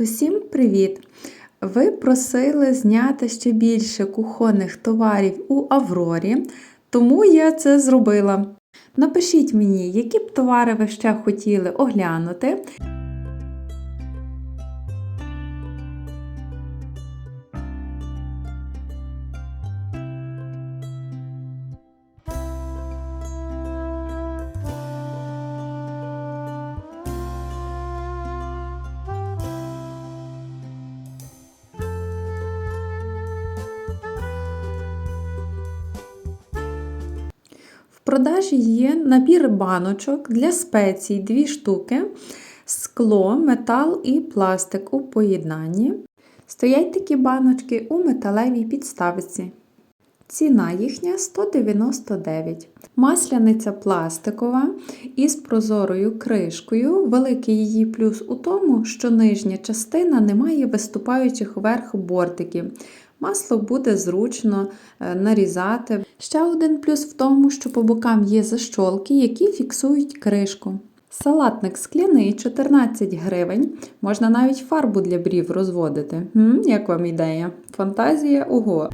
Усім привіт! Ви просили зняти ще більше кухонних товарів у Аврорі, тому я це зробила. Напишіть мені, які б товари ви ще хотіли оглянути. Продажі є набір баночок для спецій, дві штуки, скло, метал і пластик у поєднанні. Стоять такі баночки у металевій підставці. Ціна їхня 199. Масляниця пластикова із прозорою кришкою. Великий її плюс у тому, що нижня частина не має виступаючих вверх бортиків. Масло буде зручно е, нарізати. Ще один плюс в тому, що по бокам є защолки, які фіксують кришку. Салатник скляний 14 гривень. Можна навіть фарбу для брів розводити. М, як вам ідея? Фантазія ого!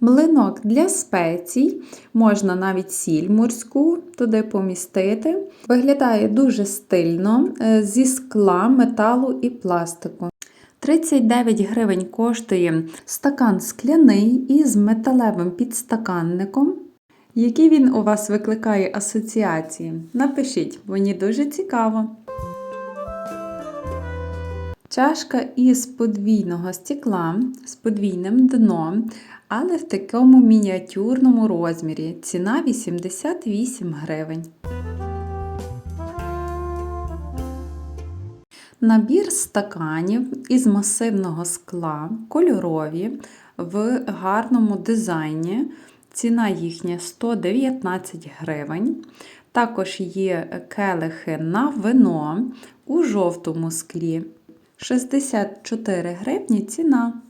Млинок для спецій, можна навіть сіль морську туди помістити. Виглядає дуже стильно е, зі скла, металу і пластику. 39 гривень коштує стакан скляний із металевим підстаканником. Які він у вас викликає асоціації? Напишіть, мені дуже цікаво. Чашка із подвійного стекла з подвійним дном, але в такому мініатюрному розмірі. Ціна 88 гривень. Набір стаканів із масивного скла, кольорові, в гарному дизайні. Ціна їхня 119 гривень. Також є келихи на вино у жовтому склі. 64 гривні ціна.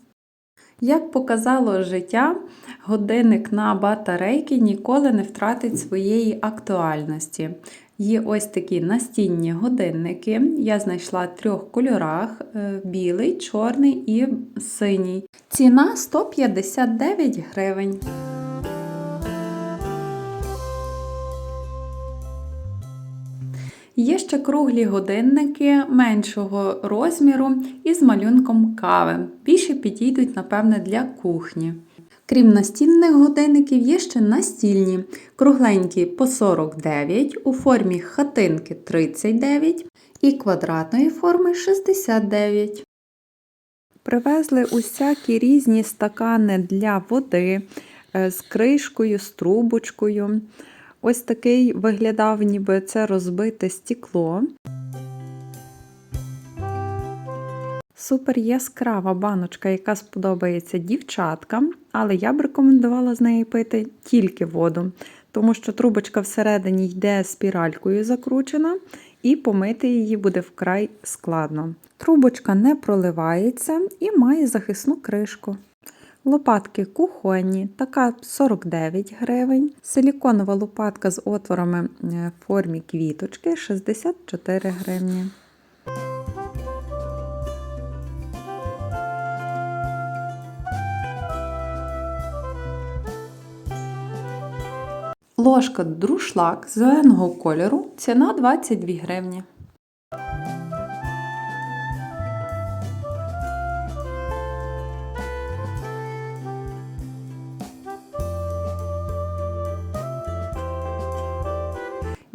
Як показало життя, годинник на батарейки ніколи не втратить своєї актуальності. Є ось такі настінні годинники. Я знайшла в трьох кольорах: е, білий, чорний і синій. Ціна 159 гривень. Є ще круглі годинники меншого розміру із малюнком кави. Більше підійдуть, напевне, для кухні. Крім настінних годинників, є ще настільні, кругленькі по 49, у формі хатинки 39 і квадратної форми 69. Привезли усякі різні стакани для води е, з кришкою, з трубочкою. Ось такий виглядав, ніби це розбите стекло. Супер яскрава баночка, яка сподобається дівчаткам, але я б рекомендувала з неї пити тільки воду, тому що трубочка всередині йде спіралькою закручена, і помити її буде вкрай складно. Трубочка не проливається і має захисну кришку. Лопатки кухонні, така 49 гривень. Силіконова лопатка з отворами в формі квіточки 64 гривні. Ложка друшлак зеленого кольору, ціна 22 гривні.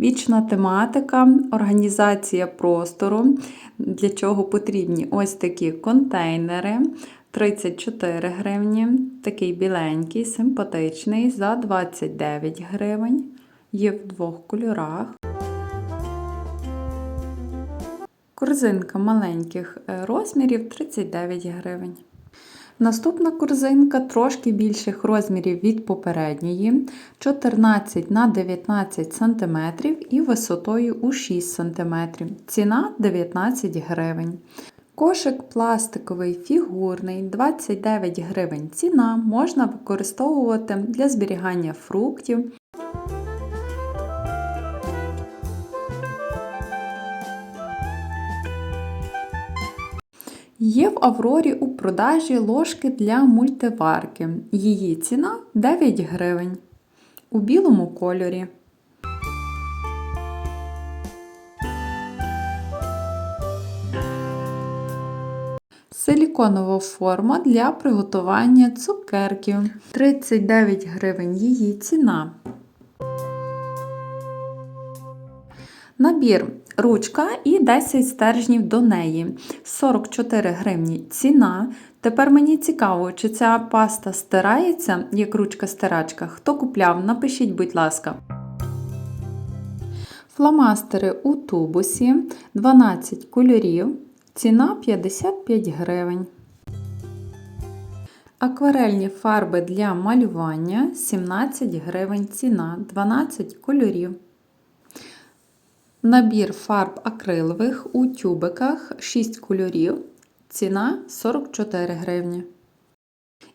Вічна тематика, організація простору, для чого потрібні ось такі контейнери 34 гривні, такий біленький, симпатичний за 29 гривень. Є в двох кольорах. Корзинка маленьких е, розмірів 39 гривень. Наступна корзинка трошки більших розмірів від попередньої 14 на 19 см і висотою у 6 см. Ціна 19 гривень. Кошик пластиковий фігурний 29 гривень. Ціна можна використовувати для зберігання фруктів. Є в Аврорі у продажі ложки для мультиварки. Її ціна 9 гривень у білому кольорі. Силіконова форма для приготування цукерків. 39 гривень її ціна. Набір ручка і 10 стержнів до неї. 44 гривні ціна. Тепер мені цікаво, чи ця паста стирається, як ручка-стирачка. Хто купляв, напишіть, будь ласка. Фломастери у тубусі 12 кольорів. Ціна 55 гривень. Акварельні фарби для малювання 17 гривень. Ціна 12 кольорів. Набір фарб акрилових у тюбиках 6 кольорів. Ціна 44 гривні.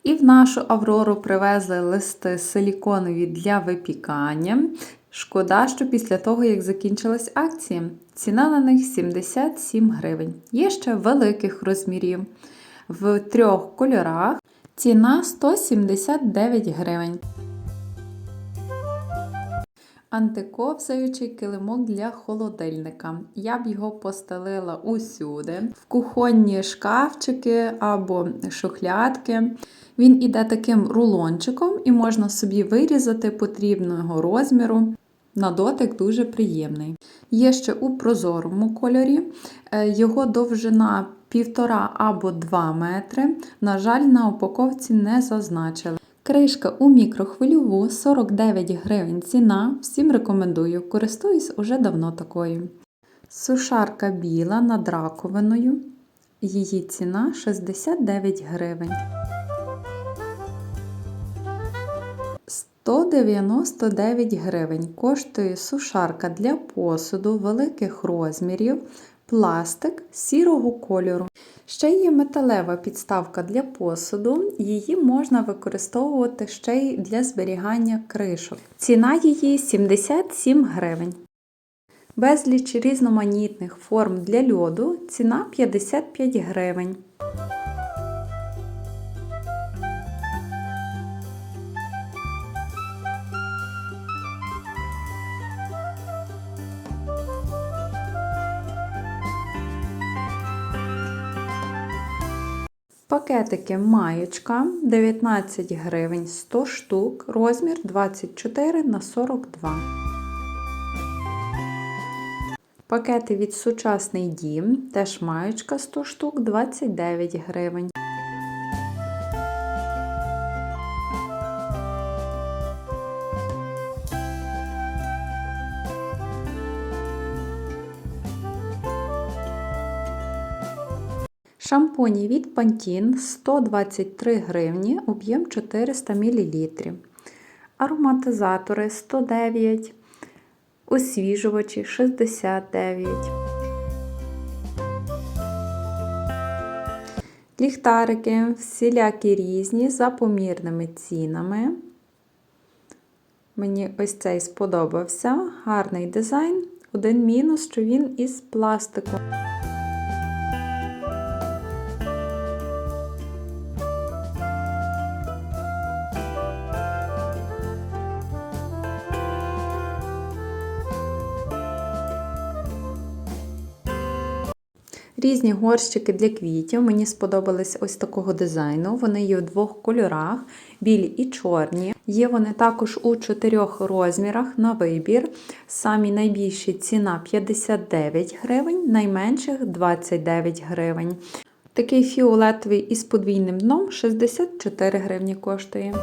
І в нашу Аврору привезли листи силіконові для випікання. Шкода, що після того, як закінчилась акція, ціна на них 77 гривень. Є ще великих розмірів в трьох кольорах. Ціна 179 гривень. Антиковзаючий килимок для холодильника. Я б його постелила усюди, в кухонні шкафчики або шухлядки. Він іде таким рулончиком і можна собі вирізати потрібного розміру. На дотик дуже приємний. Є ще у прозорому кольорі. Е, Його довжина 1,5 або 2 метри. На жаль, на упаковці не зазначили. Кришка у мікрохвильову 49 гривень ціна. Всім рекомендую. Користуюсь уже давно такою. Сушарка біла над раковиною. Її ціна 69 гривень. 199 гривень коштує сушарка для посуду великих розмірів, пластик сірого кольору. Ще є металева підставка для посуду, її можна використовувати ще й для зберігання кришок. Ціна її 77 гривень. Безліч різноманітних форм для льоду ціна 55 гривень. Пакетики маєчка 19 гривень 100 штук, розмір 24 на 42. Пакети від сучасний дім, теж маєчка 100 штук 29 гривень. Шампуні від Pantene 123 гривні, об'єм 400 мл. Ароматизатори 109, освіжувачі 69. Ліхтарики всілякі різні за помірними цінами. Мені ось цей сподобався. Гарний дизайн. Один мінус, що він із пластику. Різні горщики для квітів. Мені сподобались ось такого дизайну. Вони є в двох кольорах: білі і чорні. Є вони також у чотирьох розмірах на вибір. Самі найбільші ціна 59 гривень, найменших 29 гривень. Такий фіолетовий із подвійним дном 64 гривні коштує.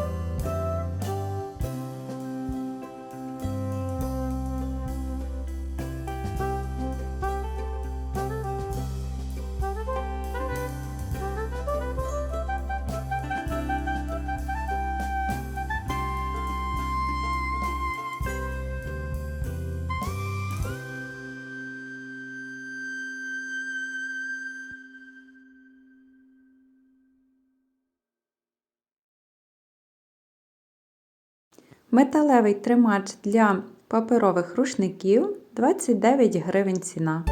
Металевий тримач для паперових рушників 29 гривень ціна.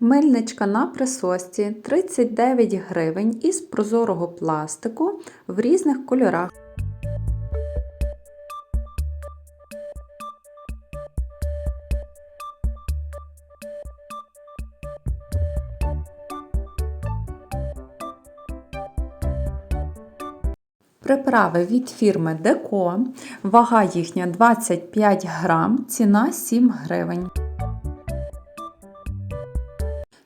Мильничка на присосці 39 гривень із прозорого пластику в різних кольорах. Приправи від фірми Деко. Вага їхня 25 грам, ціна 7 гривень.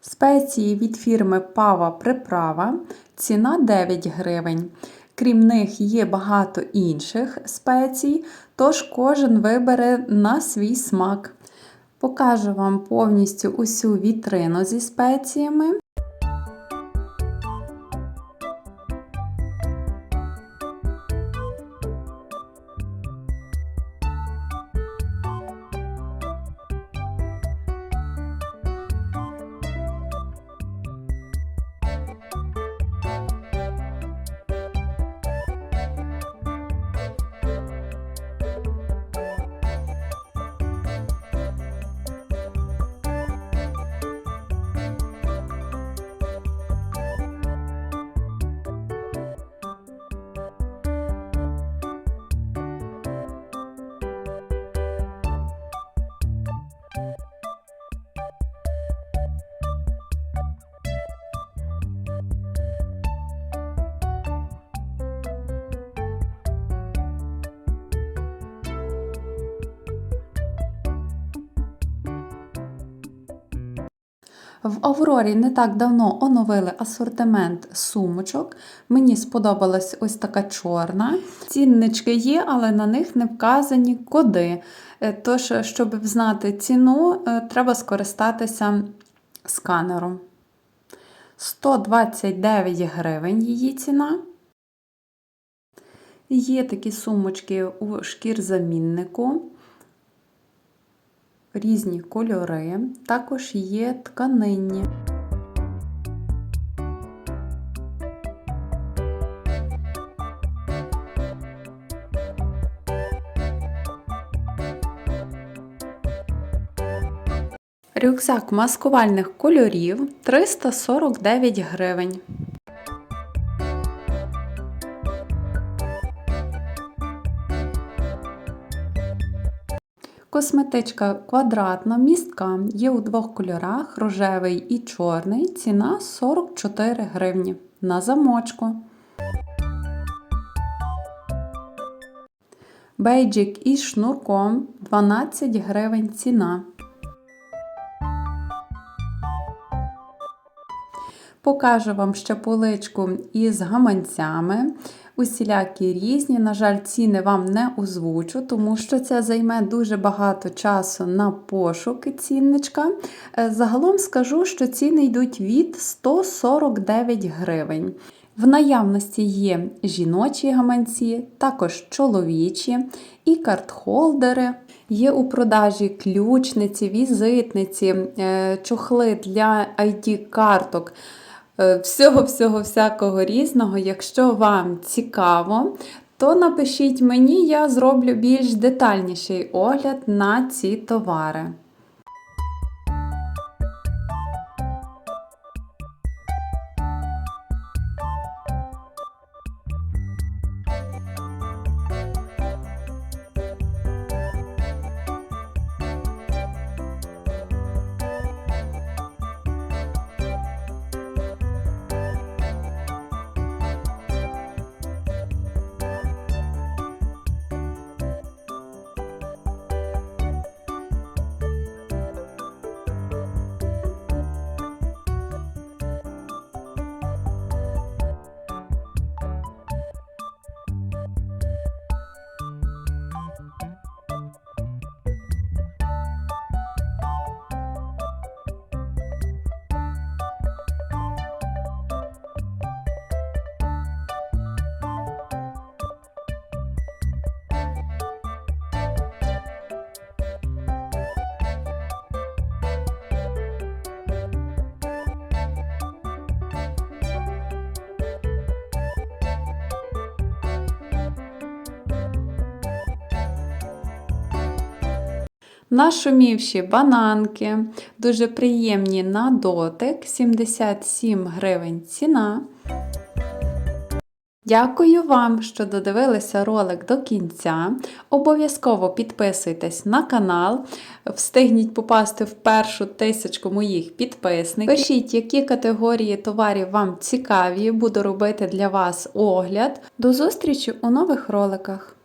Спеції від фірми Пава Приправа. Ціна 9 гривень. Крім них є багато інших спецій, тож кожен вибере на свій смак. Покажу вам повністю усю вітрину зі спеціями. В Аврорі не так давно оновили асортимент сумочок. Мені сподобалась ось така чорна. Ціннички є, але на них не вказані коди. Е, Тож, щоб знати ціну, е, треба скористатися сканером. 129 гривень її ціна. Є такі сумочки у шкірзаміннику різні кольори, також є тканинні. Рюкзак маскувальних кольорів 349 гривень. Косметичка квадратна, містка, є у двох кольорах рожевий і чорний. Ціна 44 гривні на замочку. Бейджик із шнурком 12 гривень ціна. Покажу вам ще поличку із гаманцями. Усілякі різні. На жаль, ціни вам не озвучу, тому що це займе дуже багато часу на пошуки цінничка. Е, Загалом скажу, що ціни йдуть від 149 гривень. В наявності є жіночі гаманці, також чоловічі і картхолдери. Є у продажі ключниці, візитниці, е, чохли для ID-карток. Всього-всього всякого різного. Якщо вам цікаво, то напишіть мені, я зроблю більш детальніший огляд на ці товари. Нашумівші бананки, дуже приємні на дотик, 77 гривень ціна. Дякую вам, що додивилися ролик до кінця. Обов'язково підписуйтесь на канал, встигніть попасти в першу тисячку моїх підписників. Пишіть, які категорії товарів вам цікаві, буду робити для вас огляд. До зустрічі у нових роликах!